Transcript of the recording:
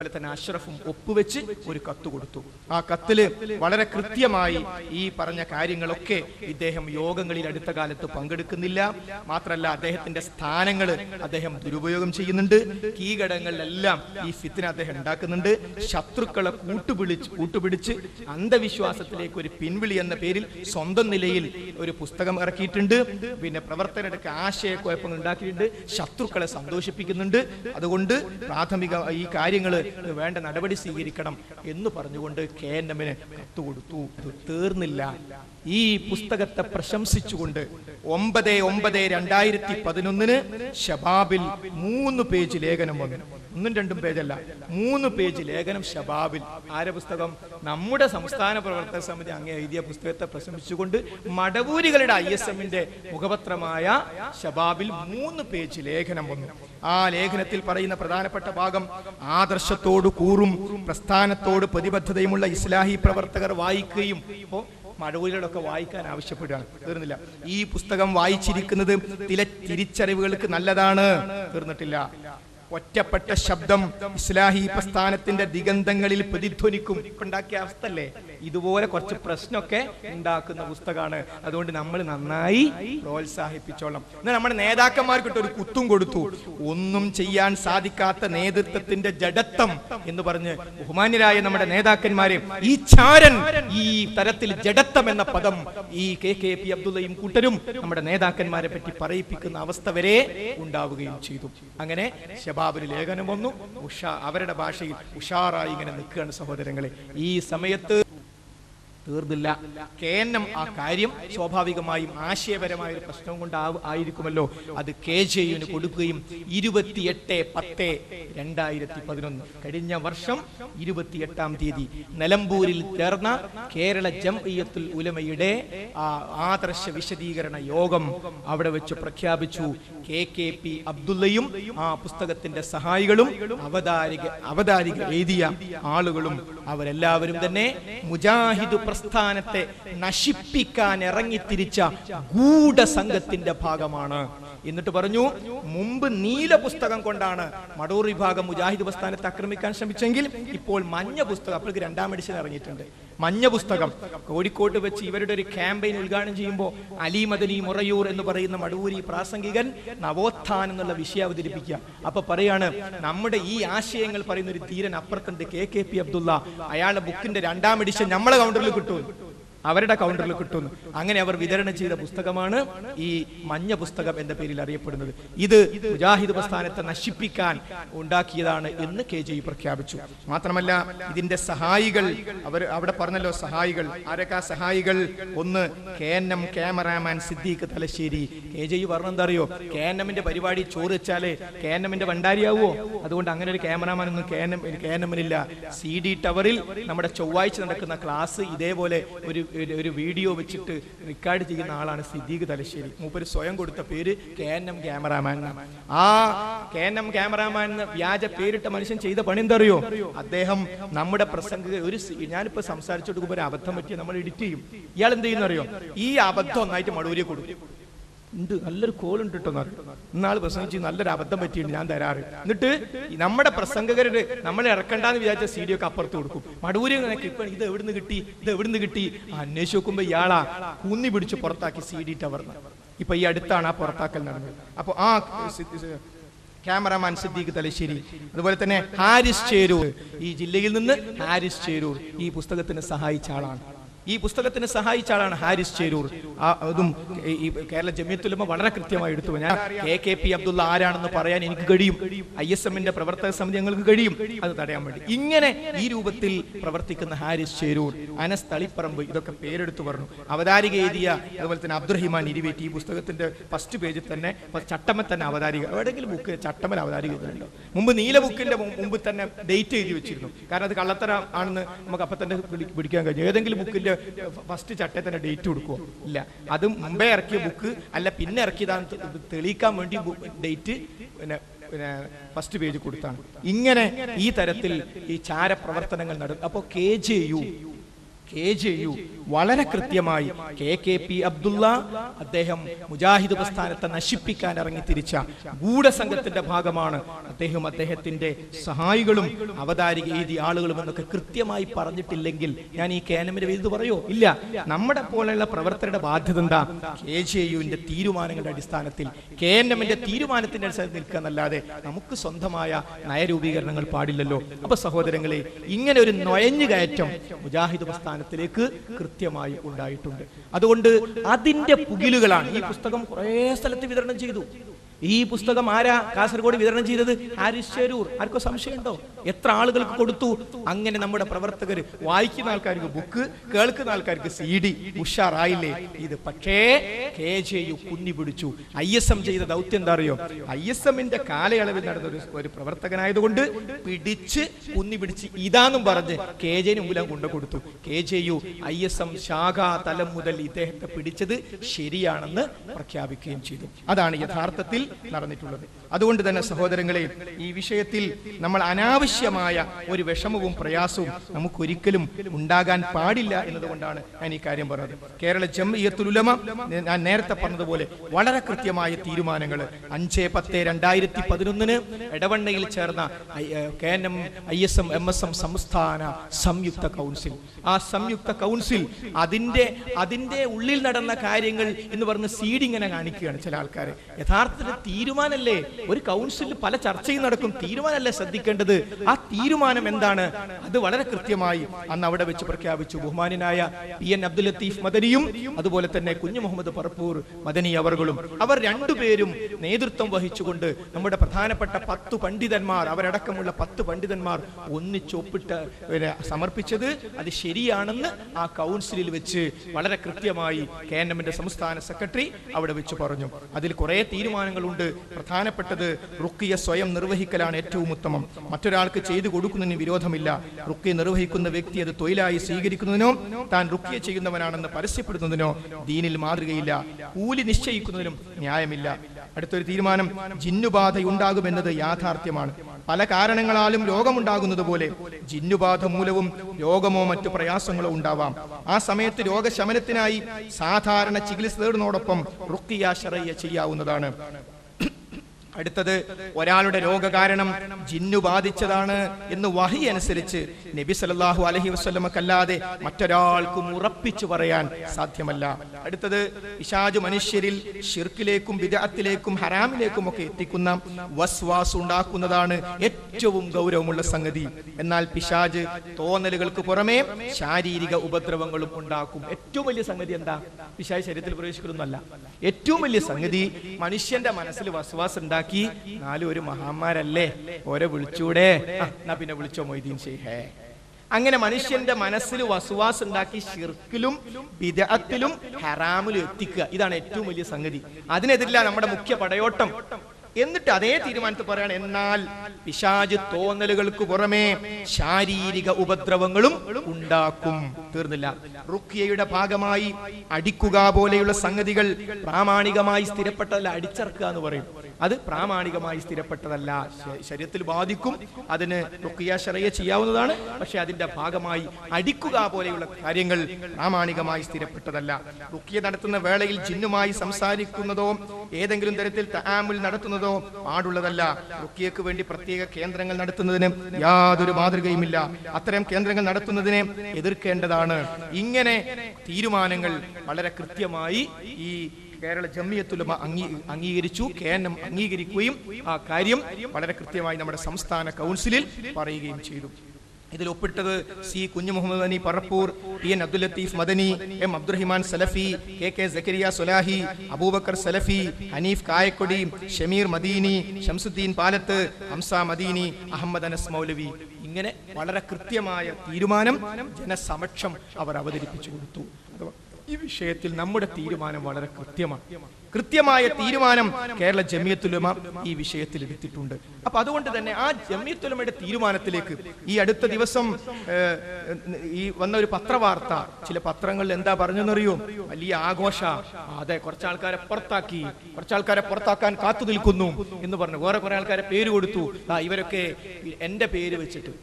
അതുപോലെ തന്നെ അഷ്റഫും ഒപ്പുവെച്ച് ഒരു കത്ത് കൊടുത്തു. ആ കത്തിൽ വളരെ കൃത്യമായി ഈ പറഞ്ഞ കാര്യങ്ങളൊക്കെ ഇദ്ദേഹം യോഗങ്ങളിൽ അടുത്ത കാലത്ത് പങ്കെടുക്കുന്നില്ല. മാത്രമല്ല അദ്ദേഹത്തിന്റെ സ്ഥാനങ്ങൾ അദ്ദേഹം ദുരുപയോഗം ചെയ്യുന്നുണ്ട്. കീഘടങ്ങളിലെല്ലാം ഈ ഫിത്തിന അദ്ദേഹം ഉണ്ടാക്കുന്നുണ്ട്. ശത്രുക്കളെ കൂട്ടുപിടിച്ച് കൂട്ടുപിടിച്ച് അന്ധവിശ്വാസത്തിലേക്ക് ഒരു പിൻവിളി എന്ന പേരിൽ സ്വന്തം നിലയിൽ ഒരു പുസ്തകം ഇറക്കിയിട്ടുണ്ട്. പിന്നെ പ്രവർത്തകരുടെ ആശയക്കുഴപ്പങ്ങൾ ഉണ്ടാക്കിയിട്ടുണ്ട്. ശത്രുക്കളെ സന്തോഷിപ്പിക്കുന്നുണ്ട്. അതുകൊണ്ട് പ്രാഥമിക ഈ കാര്യങ്ങൾ വേണ്ട നടപടി സ്വീകരിക്കണം എന്ന് പറഞ്ഞുകൊണ്ട് കെ എൻ എമ്മിന് കത്ത് കൊടുത്തു. ഇത് തീർന്നില്ല. ഈ പുസ്തകത്തെ പ്രശംസിച്ചുകൊണ്ട് ഒമ്പത് ഒമ്പത് രണ്ടായിരത്തി പതിനൊന്നിന് ഷബാബിൽ മൂന്ന് പേജ് ലേഖനം വന്നു. ഒന്നും രണ്ടും പേജല്ല. മൂന്ന് പേജ് ലേഖനം ഷബാബിൽ ആരെ പുസ്തകം? നമ്മുടെ സംസ്ഥാന പ്രവർത്തക സമിതി അങ്ങേ എഴുതിയ പുസ്തകത്തെ പ്രശംസിച്ചുകൊണ്ട് മടവൂരികളുടെ ഐ എസ് എമ്മിന്റെ മുഖപത്രമായ ഷബാബിൽ മൂന്ന് പേജ് ലേഖനം വന്നു. ആ ലേഖനത്തിൽ പറയുന്ന പ്രധാനപ്പെട്ട ഭാഗം ആദർശത്തോട് കൂറും പ്രസ്ഥാനത്തോട് പ്രതിബദ്ധതയുമുള്ള ഇസ്ലാഹി പ്രവർത്തകർ വായിക്കുകയും ഇപ്പോ മഴവൂരികളൊക്കെ വായിക്കാൻ ആവശ്യപ്പെടുകയാണ്. തീർന്നില്ല. ഈ പുസ്തകം വായിച്ചിരിക്കുന്നത് ചില തിരിച്ചറിവുകൾക്ക് നല്ലതാണ്. തീർന്നിട്ടില്ല. ഒറ്റപ്പെട്ട ശബ്ദം ഇസ്ലാഹി പ്രസ്ഥാനത്തിന്റെ ദിഗന്ധങ്ങളിൽ പ്രതിധ്വനിക്കും ഉണ്ടാക്കിയ അവസ്ഥല്ലേ ഇതുപോലെ കുറച്ച് പ്രശ്നമൊക്കെ ഉണ്ടാക്കുന്ന പുസ്തകമാണ്. അതുകൊണ്ട് നമ്മൾ നന്നായി പ്രോത്സാഹിപ്പിച്ചോളാം. എന്നാൽ നമ്മുടെ നേതാക്കന്മാർക്കിട്ട് ഒരു കുത്തും കൊടുത്തു. ഒന്നും ചെയ്യാൻ സാധിക്കാത്ത നേതൃത്വത്തിന്റെ ജഡത്വം എന്ന് പറഞ്ഞ് ബഹുമാന്യരായ നമ്മുടെ നേതാക്കന്മാരെ ഈ ചാരൻ ഈ തരത്തിൽ ജഡത്വം എന്ന പദം ഈ കെ കെ പി അബ്ദുള്ളയും കൂട്ടരും നമ്മുടെ നേതാക്കന്മാരെ പറ്റി പറയിപ്പിക്കുന്ന അവസ്ഥ വരെ ഉണ്ടാവുകയും ചെയ്തു. അങ്ങനെ ഷബാബിന് ലേഖനം വന്നു. ഉഷ അവരുടെ ഭാഷയിൽ ഉഷാറായി ഇങ്ങനെ നിൽക്കുകയാണ് സഹോദരങ്ങളെ. ഈ സമയത്ത് തീർന്നില്ല. കെ എൻ എം ആ കാര്യം സ്വാഭാവികമായും ആശയപരമായ ഒരു പ്രശ്നം കൊണ്ട് ആയിരിക്കുമല്ലോ. അത് കെ ജെ യുവിന് കൊടുക്കുകയും ഇരുപത്തിയെട്ട് പത്ത് രണ്ടായിരത്തി പതിനൊന്ന് കഴിഞ്ഞ വർഷം ഇരുപത്തിയെട്ടാം തീയതി നിലമ്പൂരിൽ ചേർന്ന കേരള ജംഇയ്യത്തുൽ ഉലമയുടെ ആ ആദർശ വിശദീകരണ യോഗം അവിടെ വെച്ച് പ്രഖ്യാപിച്ചു. കെ കെ പി അബ്ദുള്ളയും ആ പുസ്തകത്തിന്റെ സഹായികളും അവതാരിക അവതാരിക എഴുതിയ ആളുകളും അവരെല്ലാവരും തന്നെ മുജാഹിദ് പ്രസ്ഥാനത്തെ നശിപ്പിക്കാൻ ഇറങ്ങിത്തിരിച്ച ഗൂഢസംഘത്തിന്റെ ഭാഗമാണ്. എന്നിട്ട് പറഞ്ഞു മുമ്പ് നീല പുസ്തകം കൊണ്ടാണ് മടൂർ വിഭാഗം മുജാഹിദ് പ്രസ്ഥാനത്തെ ആക്രമിക്കാൻ ശ്രമിച്ചെങ്കിൽ ഇപ്പോൾ മഞ്ഞ പുസ്തകം. അപ്പോഴേക്ക് രണ്ടാം എഡിഷൻ ഇറങ്ങിയിട്ടുണ്ട്. മഞ്ഞ പുസ്തകം. കോഴിക്കോട്ട് വെച്ച് ഇവരുടെ ഒരു ക്യാമ്പയിൻ ഉദ്ഘാടനം ചെയ്യുമ്പോൾ അലി മദനി മുറയൂർ എന്ന് പറയുന്ന മടൂരി പ്രാസംഗികൻ നവോത്ഥാനം എന്നുള്ള വിഷയം അവതരിപ്പിക്കുക. അപ്പൊ പറയാണ് നമ്മുടെ ഈ ആശയങ്ങൾ പറയുന്ന ഒരു തീരൻ അപ്പുറത്തുണ്ട് കെ കെ പി അബ്ദുള്ള. അയാളുടെ ബുക്കിന്റെ രണ്ടാം എഡിഷൻ നമ്മളെ കൗണ്ടറിൽ കിട്ടും. അവരുടെ കൗണ്ടറിൽ കിട്ടുന്നു. അങ്ങനെ അവർ വിതരണം ചെയ്ത പുസ്തകമാണ് ഈ മഞ്ഞ പുസ്തകം എന്ന പേരിൽ അറിയപ്പെടുന്നത്. ഇത് മുജാഹിദ് പ്രസ്ഥാനത്തെ നശിപ്പിക്കാൻ ഉണ്ടാക്കിയതാണ് എന്ന് കെ ജെ പ്രഖ്യാപിച്ചു. മാത്രമല്ല ഇതിന്റെ സഹായികൾ അവർ അവിടെ പറഞ്ഞല്ലോ സഹായികൾ. ആരൊക്കെ സഹായികൾ? ഒന്ന് K N M cameraman Siddique Thalassery. K J പറഞ്ഞ എന്താ അറിയോ കെ എൻ എമ്മിന്റെ പരിപാടി ചോറ് വെച്ചാൽ കെ എൻ എമ്മിന്റെ ഭണ്ടാരിയാവോ അതുകൊണ്ട് അങ്ങനെ ഒരു ക്യാമറാമാൻ ഒന്നും K N M K N എമ്മിനില്ല. C D ടവറിൽ നമ്മുടെ ചൊവ്വാഴ്ച നടക്കുന്ന ക്ലാസ് ഇതേപോലെ ഒരു ഒരു- വീഡിയോ വെച്ചിട്ട് റെക്കോർഡ് ചെയ്യുന്ന ആളാണ് സിദ്ദീഖ് തലശ്ശേരി. മൂപ്പര് സ്വയം കൊടുത്ത പേര് കെ എൻ എം ക്യാമറാമാൻ ആ കെ എൻ എം ക്യാമറാമാൻ എന്ന വ്യാജ പേരിട്ട മനുഷ്യൻ ചെയ്ത പണി എന്തറിയോ? അദ്ദേഹം നമ്മുടെ പ്രസംഗ ഒരു ഞാനിപ്പോ സംസാരിച്ചു കൊടുക്കുമ്പോൾ ഒരു അബദ്ധം പറ്റിയ നമ്മൾ എഡിറ്റ് ചെയ്യും. ഇയാൾ എന്ത് ചെയ്യുന്നറിയോ? ഈ അബദ്ധം ഒന്നായിട്ട് മടൂരി കൊടുക്കും. ഉണ്ട് നല്ലൊരു കോൾ ഉണ്ട് കേട്ടോ ഇന്നാൾ പ്രസംഗിച്ച് നല്ലൊരു അബദ്ധം പറ്റിയിട്ടുണ്ട് ഞാൻ തരാറ്. എന്നിട്ട് നമ്മുടെ പ്രസംഗകരുടെ നമ്മളെ ഇറക്കണ്ടെന്ന് വിചാരിച്ച സി ഡി ഒക്കെ അപ്പുറത്ത് കൊടുക്കും. മടൂര് ഇപ്പൊ ഇത് എവിടുന്ന് കിട്ടി ഇത് എവിടുന്ന് കിട്ടി? അന്വേഷിച്ച് നോക്കുമ്പോ ഇയാളാ കൂന്നി പിടിച്ച് പുറത്താക്കി സി ഡി ടവർന്ന് ഇപ്പൊ ഈ അടുത്താണ് ആ പുറത്താക്കൽ നടന്നത്. അപ്പൊ ആ ക്യാമറാമാൻ സിദ്ദീഖ് തലശ്ശേരി അതുപോലെ തന്നെ ഹാരിസ് ചേരൂർ. ഈ ജില്ലയിൽ നിന്ന് ഹാരിസ് ചേരൂർ ഈ പുസ്തകത്തിന് സഹായിച്ച ആളാണ്. ഈ പുസ്തകത്തിന് സഹായിച്ച ആളാണ് ഹാരിസ് ചേരൂർ. അതും ഈ കേരള ജമ്യത്തുലമ വളരെ കൃത്യമായി എടുത്തു. ഞാൻ കെ കെ പി അബ്ദുള്ള ആരാണെന്ന് പറയാൻ എനിക്ക് കഴിയും. ഐ എസ് എമ്മിന്റെ പ്രവർത്തക സമിതി ഞങ്ങൾക്ക് കഴിയും. അത് തടയാൻ വേണ്ടി. ഇങ്ങനെ ഈ രൂപത്തിൽ പ്രവർത്തിക്കുന്ന ഹാരിസ് ചേരൂർ അനസ് തളിപ്പറമ്പ് ഇതൊക്കെ പേരെടുത്തു പറഞ്ഞു. അവതാരിക എഴുതിയ അതുപോലെ തന്നെ അബ്ദുറഹിമാൻ ഇരുവേറ്റി ഈ പുസ്തകത്തിന്റെ ഫസ്റ്റ് പേജിൽ തന്നെ ചട്ടമ്മ തന്നെ അവതാരിക എവിടെയെങ്കിലും ബുക്ക് ചട്ടമ്മൽ അവതാരിക മുമ്പ് നീല ബുക്കിന്റെ മുമ്പ് തന്നെ ഡേറ്റ് എഴുതി വെച്ചിരുന്നു. കാരണം അത് കള്ളത്തരം ആണെന്ന് നമുക്ക് അപ്പൊ തന്നെ പിടിക്കാൻ കഴിഞ്ഞു ഏതെങ്കിലും ബുക്കിന്റെ ഫസ്റ്റ് ചട്ടയിൽ തന്നെ ഡേറ്റ് കൊടുക്കുമോ ഇല്ല. അത് മുമ്പേ ഇറക്കിയ ബുക്ക് അല്ല പിന്നെ ഇറക്കിയതാണ് തെളിയിക്കാൻ വേണ്ടി ഡേറ്റ് പിന്നെ പിന്നെ ഫസ്റ്റ് പേജ് കൊടുത്താണ്. ഇങ്ങനെ ഈ തരത്തിൽ ഈ ചാരപ്രവർത്തനങ്ങൾ നടക്കും അപ്പോൾ K J U K J U. വളരെ കൃത്യമായി കെ കെ പി അബ്ദുള്ള അദ്ദേഹം മുജാഹിദ് പ്രസ്ഥാനത്തെ നശിപ്പിക്കാൻ ഇറങ്ങി തിരിച്ച ഗൂഢസംഘത്തിന്റെ ഭാഗമാണ്. അദ്ദേഹം അദ്ദേഹത്തിന്റെ സഹായികളും അവതാരിക എഴുതി ആളുകളും എന്നൊക്കെ കൃത്യമായി പറഞ്ഞിട്ടില്ലെങ്കിൽ ഞാൻ ഈ കേനമിന്റെ ഇത് പറയോ? ഇല്ല. നമ്മുടെ പോലെയുള്ള പ്രവർത്തകരുടെ ബാധ്യത എന്താ? കെ ജെ യുവിന്റെ തീരുമാനങ്ങളുടെ അടിസ്ഥാനത്തിൽ കെ എൻ എമ്മിന്റെ തീരുമാനത്തിന്റെ അടിസ്ഥാനത്തിൽ നിൽക്കുക എന്നല്ലാതെ നമുക്ക് സ്വന്തമായ നയരൂപീകരണങ്ങൾ പാടില്ലല്ലോ. അപ്പൊ സഹോദരങ്ങളെ ഇങ്ങനെ ഒരു നൊയഞ്ഞു കയറ്റം മുജാഹിദ് പ്രസ്ഥാനത്തിലേക്ക് കൃത്യമായി ഉണ്ടായിട്ടുണ്ട്. അതുകൊണ്ട് അതിന്റെ പുകിലുകളാണ് ഈ പുസ്തകം കുറേ സ്ഥലത്ത് വിതരണം ചെയ്തു. ഈ പുസ്തകം ആരാ കാസർഗോഡ് വിതരണം ചെയ്തത്? ഹരിശ്വരൂർ ആർക്കോ സംശയമുണ്ടോ? എത്ര ആളുകൾക്ക് കൊടുത്തു? അങ്ങനെ നമ്മുടെ പ്രവർത്തകർ വായിക്കുന്ന ആൾക്കാർക്ക് ബുക്ക് കേൾക്കുന്ന ആൾക്കാർക്ക് സി ഡി. ഉഷാറായില്ലേ? ഇത് പക്ഷേ കെ ജെ യു കുന്നി പിടിച്ചു. ഐ എസ് എം ചെയ്ത ദൗത്യം എന്താ അറിയോ? ഐ എസ് എമ്മിന്റെ കാലയളവിൽ നടന്ന ഒരു ഒരു പ്രവർത്തകനായതുകൊണ്ട് പിടിച്ച് കുന്നി പിടിച്ച് ഇതാന്നും പറഞ്ഞ് കെ ജെന് മൂലം കൊണ്ടു കൊടുത്തു. K J U I S M ശാഖാ തലം മുതൽ ഇദ്ദേഹത്തെ പിടിച്ചത് ശരിയാണെന്ന് പ്രഖ്യാപിക്കുകയും ചെയ്തു. അതാണ് യഥാർത്ഥത്തിൽ നടന്നിട്ടുള്ളത്. അതുകൊണ്ട് തന്നെ സഹോദരങ്ങളെ ഈ വിഷയത്തിൽ നമ്മൾ അനാവശ്യമായ ഒരു വിഷമവും പ്രയാസവും നമുക്കൊരിക്കലും ഉണ്ടാകാൻ പാടില്ല എന്നതുകൊണ്ടാണ് ഞാൻ ഈ കാര്യം പറഞ്ഞത്. കേരള ജംഇയ്യത്തുൽ ഉലമ ഞാൻ നേരത്തെ പറഞ്ഞതുപോലെ വളരെ കൃത്യമായ തീരുമാനങ്ങൾ അഞ്ച് പത്ത് രണ്ടായിരത്തി പതിനൊന്നിന് എടവണ്ണയിൽ ചേർന്ന K N M I S M M S M സംസ്ഥാന സംയുക്ത കൗൺസിൽ. ആ സംയുക്ത കൗൺസിൽ അതിന്റെ അതിന്റെ ഉള്ളിൽ നടന്ന കാര്യങ്ങൾ എന്ന് പറഞ്ഞ് സീഡിങ്ങനെ കാണിക്കുകയാണ് ചില ആൾക്കാർ യഥാർത്ഥത്തിൽ തീരുമാനമല്ലേ ഒരു കൗൺസിലിൽ പല ചർച്ചയും നടക്കും. തീരുമാനമല്ലേ ശ്രദ്ധിക്കേണ്ടത്? ആ തീരുമാനം എന്താണ്? അത് വളരെ കൃത്യമായി അന്ന് അവിടെ വെച്ച് പ്രഖ്യാപിച്ചു. ബഹുമാനായ പി എൻ അബ്ദുൽ ലത്തീഫ് മദനിയും അതുപോലെ തന്നെ കുഞ്ഞു മുഹമ്മദ് പറപ്പൂർ മദനി അവർകളും അവർ രണ്ടുപേരും നേതൃത്വം വഹിച്ചുകൊണ്ട് നമ്മുടെ പ്രധാനപ്പെട്ട പത്ത് പണ്ഡിതന്മാർ അവരടക്കമുള്ള പത്ത് പണ്ഡിതന്മാർ ഒന്നിച്ചൊപ്പിട്ട് സമർപ്പിച്ചത് അത് ശരിയാണെന്ന് ആ കൗൺസിലിൽ വെച്ച് വളരെ കൃത്യമായി കെ എൻ എമ്മിന്റെ സംസ്ഥാന സെക്രട്ടറി അവിടെ വെച്ച് പറഞ്ഞു. അതിൽ കുറെ തീരുമാനങ്ങളുണ്ട്. പ്രധാനപ്പെട്ടത് റുക്കിയ സ്വയം നിർവഹിക്കലാണ് ഏറ്റവും ഉത്തമം. മറ്റൊരാൾക്ക് ചെയ്തു കൊടുക്കുന്നതിന് വിരോധമില്ല. റുക്കിയ നിർവഹിക്കുന്ന വ്യക്തി അത് തൊഴിലായി സ്വീകരിക്കുന്നതിനോ താൻ റുക്കിയ ചെയ്യുന്നവനാണെന്ന് പരസ്യപ്പെടുന്നതിനോ ദീനിൽ മാതൃകയില്ല. കൂലി നിശ്ചയിക്കുന്നതിനും ന്യായമില്ല. അടുത്തൊരു തീരുമാനം ജിന്നുബാധ ഉണ്ടാകുമെന്നത് യാഥാർത്ഥ്യമാണ്. പല കാരണങ്ങളാലും രോഗമുണ്ടാകുന്നത് പോലെ ജിന്നുബാധ മൂലവും രോഗമോ മറ്റു പ്രയാസങ്ങളോ ഉണ്ടാവാം. ആ സമയത്ത് രോഗശമനത്തിനായി സാധാരണ ചികിത്സ തേടുന്നതോടൊപ്പം റുക്കിയ ശറയ്യ ചെയ്യാവുന്നതാണ്. അടുത്തത് ഒരാളുടെ രോഗ കാരണം ജിന്നു ബാധിച്ചതാണ് എന്ന് വഹി അനുസരിച്ച് നബി സല്ലല്ലാഹു അലഹി വസ്ലമക്കല്ലാതെ മറ്റൊരാൾക്കും ഉറപ്പിച്ചു പറയാൻ സാധ്യമല്ല. അടുത്തത് ഇഷാജു മനുഷ്യരിൽ ഷിർക്കിലേക്കും വിദാത്തിലേക്കും ഹറാമിലേക്കും ഒക്കെ എത്തിക്കുന്ന വസ്വാസ് ഉണ്ടാക്കുന്നതാണ് ഏറ്റവും ഗൗരവമുള്ള സംഗതി. എന്നാൽ പിശാജ് തോന്നലുകൾക്ക് പുറമേ ശാരീരിക ഉപദ്രവങ്ങളും ഉണ്ടാക്കും. ഏറ്റവും വലിയ സംഗതി എന്താ? പിശാജ് ശരീരത്തിൽ പ്രവേശിക്കുന്നതല്ല. ഏറ്റവും വലിയ സംഗതി മനുഷ്യന്റെ മനസ്സിൽ വസ്വാസ് ഉണ്ടാക്കി നാലും ഒരു മഹാന്മാരല്ലേ? ഓരെ വിളിച്ചൂടെ. എന്നാ പിന്നെ വിളിച്ചോ മൊയ്തീൻ ഷെയ്ഹേ അങ്ങനെ മനുഷ്യന്റെ മനസ്സിൽ വസുവാസ് ഉണ്ടാക്കി ഷിർക്കിലും ബിദഅത്തിലും ഹറാമിലും എത്തിക്കുക. ഇതാണ് ഏറ്റവും വലിയ സംഗതി. അതിനെതിരില്ല നമ്മുടെ മുഖ്യ പടയോട്ടം. എന്നിട്ട് അതേ തീരുമാനത്തിൽ പറയാണ് എന്നാൽ പിശാജ് തോന്നലുകൾക്ക് പുറമേ ശാരീരിക ഉപദ്രവങ്ങളും ഉണ്ടാക്കും. തീർന്നില്ല. റുക്കിയയുടെ ഭാഗമായി അടിക്കുക പോലെയുള്ള സംഗതികൾ പ്രാമാണികമായി സ്ഥിരപ്പെട്ടതല്ല അടിച്ചറക്കുക എന്ന് പറയും. അത് പ്രാമാണികമായി സ്ഥിരപ്പെട്ടതല്ല. ശരീരത്തിൽ ബാധിക്കും അതിന് റുക്കിയ ശറയ ചെയ്യാവുന്നതാണ്. പക്ഷെ അതിന്റെ ഭാഗമായി അടിക്കുക പോലെയുള്ള കാര്യങ്ങൾ പ്രാമാണികമായി സ്ഥിരപ്പെട്ടതല്ല. റുക്കിയ നടത്തുന്ന വേളയിൽ ജിന്നുമായി സംസാരിക്കുന്നതോ ഏതെങ്കിലും തരത്തിൽ താമിൽ നടത്തുന്നതോ പാടുള്ളതല്ല. റുക്കിയക്ക് വേണ്ടി പ്രത്യേക കേന്ദ്രങ്ങൾ നടത്തുന്നതിന് യാതൊരു മാതൃകയുമില്ല. അത്തരം കേന്ദ്രങ്ങൾ നടത്തുന്നതിനെ എതിർക്കേണ്ടതാണ്. ഇങ്ങനെ തീരുമാനങ്ങൾ വളരെ കൃത്യമായി ഈ കേരള ജമ്മിയത്തുലമ അംഗീ അംഗീകരിച്ചു. കെ എൻ എം അംഗീകരിക്കുകയും ആ കാര്യം വളരെ കൃത്യമായി നമ്മുടെ സംസ്ഥാന കൗൺസിലിൽ പറയുകയും ചെയ്തു. ഇതിൽ ഒപ്പിട്ടത് C Kunhu Muhammad Ani Parappur T N Abdul Latheef Madani M Abdurahiman Salafi K K Zakariya Sulahi Abubakar Salafi Haneef Kayakkodi Shameer Madeeni Shamsuddeen Palath Hamsa Madeeni Ahmed Anas Moulavi. ഇങ്ങനെ വളരെ കൃത്യമായ തീരുമാനം ജനസമക്ഷം അവർ അവതരിപ്പിച്ചു കൊടുത്തു. ഈ വിഷയത്തിൽ നമ്മുടെ തീരുമാനം വളരെ കൃത്യമാണ്. കൃത്യമായ തീരുമാനം കേരള ജമിയത്തുലമ ഈ വിഷയത്തിൽ എടുത്തിട്ടുണ്ട്. അപ്പൊ അതുകൊണ്ട് തന്നെ ആ ജമിയത്തുലമയുടെ തീരുമാനത്തിലേക്ക് ഈ അടുത്ത ദിവസം ഈ വന്ന ഒരു പത്രവാർത്ത ചില പത്രങ്ങളിൽ എന്താ പറഞ്ഞെന്നറിയോ? വലിയ ആഘോഷ. അതെ കുറച്ച് ആൾക്കാരെ പുറത്താക്കി കുറച്ച് ആൾക്കാരെ പുറത്താക്കാൻ കാത്തു നിൽക്കുന്നു എന്ന് പറഞ്ഞു. വേറെ കുറെ ആൾക്കാരെ പേര് കൊടുത്തു. ഇവരൊക്കെ എന്റെ പേര് വെച്ചിട്ട്.